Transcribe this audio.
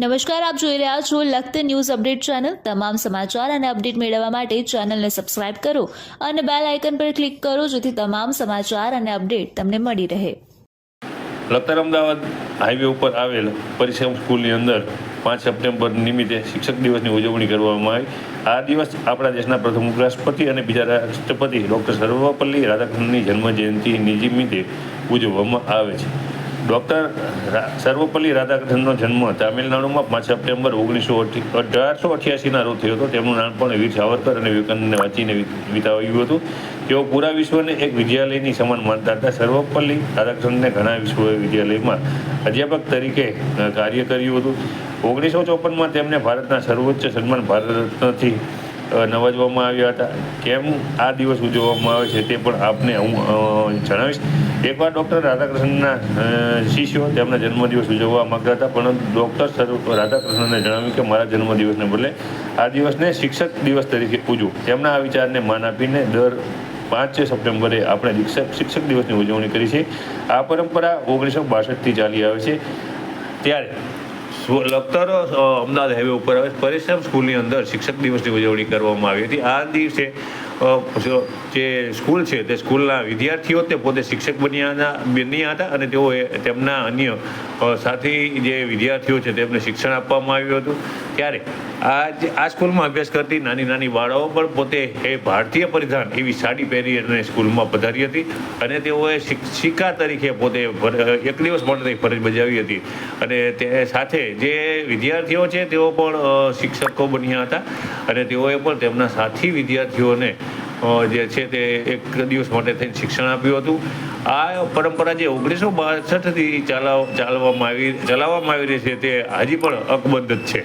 નમસ્કાર, આપ જોઈ રહ્યા છો લખત ન્યૂઝ અપડેટ ચેનલ. તમામ સમાચાર અને અપડેટ મેળવવા માટે ચેનલને સબસ્ક્રાઇબ કરો અને બેલ આઇકન પર ક્લિક કરો જેથી તમામ સમાચાર અને અપડેટ તમને મળી રહે. લખતર અમદાવાદ હાઈવે ઉપર આવેલ પરિશ્રમ સ્કૂલની અંદર પાંચ સપ્ટેમ્બર નિમિત્તે શિક્ષક દિવસની ઉજવણી કરવામાં આવી. આ દિવસ આપણા દેશના પ્રથમ ઉપરાષ્ટ્રપતિ અને બીજા રાષ્ટ્રપતિ ડૉક્ટર સર્વપલ્લી રાધાકૃષ્ણનની જન્મજયંતિ નિમિત્તે ઉજવવામાં આવે છે. ડૉક્ટર સર્વપલ્લી રાધાકૃષ્ણનો જન્મ તામિલનાડુમાં પાંચ સપ્ટેમ્બર ઓગણીસો અઢારસો અઠ્યાસીના રોજ થયો હતો. તેમનું નાનપણ વીર સાવરકર અને વિવેકાનંદને વાંચીને વિતાવ્યું હતું. તેઓ પૂરા વિશ્વને એક વિદ્યાલયની સમાન માનતા હતા. સર્વપલ્લી રાધાકૃષ્ણને ઘણા વિશ્વવિદ્યાલયમાં અધ્યાપક તરીકે કાર્ય કર્યું હતું. ઓગણીસો ચોપનમાં તેમને ભારતના સર્વોચ્ચ સન્માન ભારત રત્નથી અ, નવાજવામાં આવ્યા હતા. કેમ આ દિવસ ઉજવવામાં આવે છે તે પણ આપને હું જણાવીશ. એકવાર ડૉક્ટર રાધાકૃષ્ણના શિષ્યો તેમના જન્મદિવસ ઉજવવા માગતા હતા, પરંતુ ડૉક્ટર રાધાકૃષ્ણને જણાવ્યું કે મારા જન્મદિવસને બદલે આ દિવસને શિક્ષક દિવસ તરીકે પૂજવું તેમના આ વિચારને માન આપીને દર પાંચ સપ્ટેમ્બરે આપણે શિક્ષક શિક્ષક દિવસની ઉજવણી કરી છે. આ પરંપરા ઓગણીસો બાસઠથી ચાલી આવે છે. ત્યારે લખતર અમદાવાદ હાઈવે ઉપર આવે. પરિશ્રમ સ્કૂલની અંદર શિક્ષક દિવસની ઉજવણી કરવામાં આવી હતી. આ દિવસે જો સ્કૂલ છે તે સ્કૂલના વિદ્યાર્થીઓ તે પોતે શિક્ષક બન્યા બન્યા હતા અને તેઓએ તેમના અન્ય સાથી જે વિદ્યાર્થીઓ છે તેમને શિક્ષણ આપવામાં આવ્યું હતું. ત્યારે આ આ સ્કૂલમાં અભ્યાસ કરતી નાની નાની બાળાઓ પણ પોતે એ ભારતીય પરિધાન એવી સાડી પહેરી અને સ્કૂલમાં પધારી હતી અને તેઓએ શિક્ષિકા તરીકે પોતે એક દિવસ તે ફરજ બજાવી હતી. અને તે સાથે જે વિદ્યાર્થીઓ છે તેઓ પણ શિક્ષકો બન્યા હતા અને તેઓએ પણ તેમના સાથી વિદ્યાર્થીઓને જે છે તે એક દિવસ માટે થઈને શિક્ષણ આપ્યું હતું. આ પરંપરા જે ઓગણીસો બાસઠથી ચાલવ ચાલવામાં આવી, ચલાવવામાં આવી રહી છે તે હજી પણ અકબંધ છે.